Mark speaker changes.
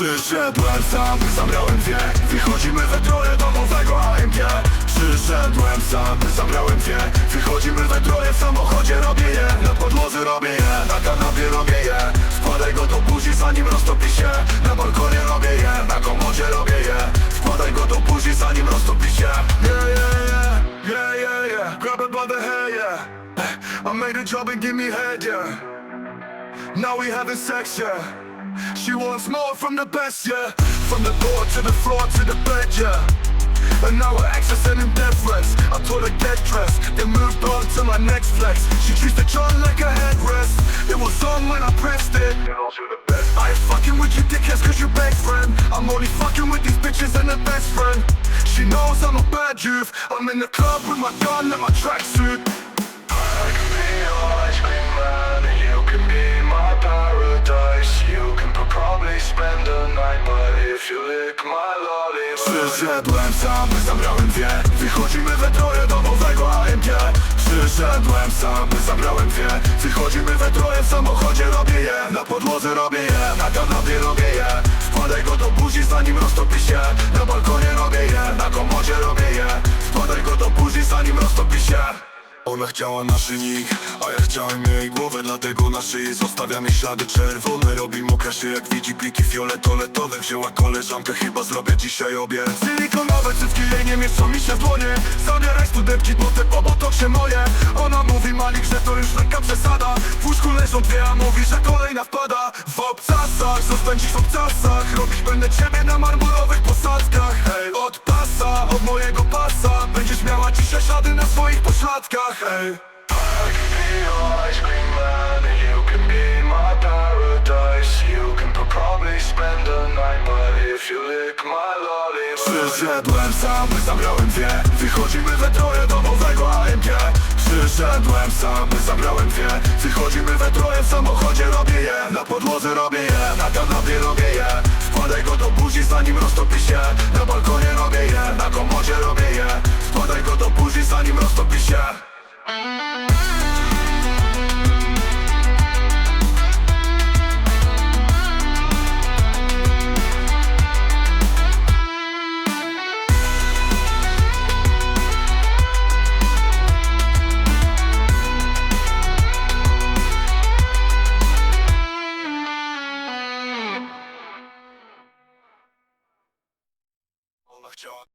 Speaker 1: Przyszedłem sam, zabrałem dwie. Wychodzimy we troje domowego AMG Przyszedłem sam, zabrałem dwie. Wychodzimy we troje w samochodzie robię je. Na podłodze robię je, na kanapie robię je. Wkładaj go do buzi zanim roztopi się. Na balkonie robię je, na komodzie robię je. Wkładaj go do buzi zanim roztopi się. Yeah, yeah, yeah, yeah, yeah, yeah. Grab it by the hair, yeah. I made a job and give me head, yeah. Now we having sex, yeah She wants more from the best, yeah. From the door to the floor to the bed, yeah. And now is sending death I told her get dressed. Then moved on to my next flex. She treats the John like a headrest. It was on when I pressed it. I ain't fucking with you dickheads cause you're best friend. I'm only fucking with these bitches and their best friend. She knows I'm a bad youth. I'm in the club with my gun and my tracksuit Przyszedłem sam, zabrałem dwie. Wychodzimy we troje domowego AMG Przyszedłem sam, zabrałem dwie. Wychodzimy we troje w samochodzie robię je. Na podłodze robię je, na kanapie robię je. Wkładaj go do buzi zanim roztopi się. Na balkonie robię je, na komodzie robię je ona chciała naszyjnik, a ja chciałem jej głowę Dlatego na szyi zostawiam jej ślady czerwone. Robi mokra się jak widzi pliki fioletoletowe Wzięła koleżankę, chyba zrobię dzisiaj obie Silikonowe cycki jej nie mieszczą mi się w dłonie. Zabieraj studentki, bo te pobotok się moje. Ona mówi Malik, że to już lekka przesada. W łóżku leżą dwie, a mówi, że kolejna wpada. W obcasach, zostańczysz w obcasach? Robić będę ciebie na marmurowych can be your ice cream man and you can be my paradise. You can pro- probably spend the night but if you lick my lollipop. Przyszedłem sam, zabrałem dwie. Wychodzimy we troje domowego AMG Przyszedłem sam, by zabrałem dwie. Wychodzimy we troje w samochodzie robię je. Na podłodze robię je, na kanapie robię je. Wkładaj go do buzi zanim roztopi się. Na balkonie zanim roztopi się.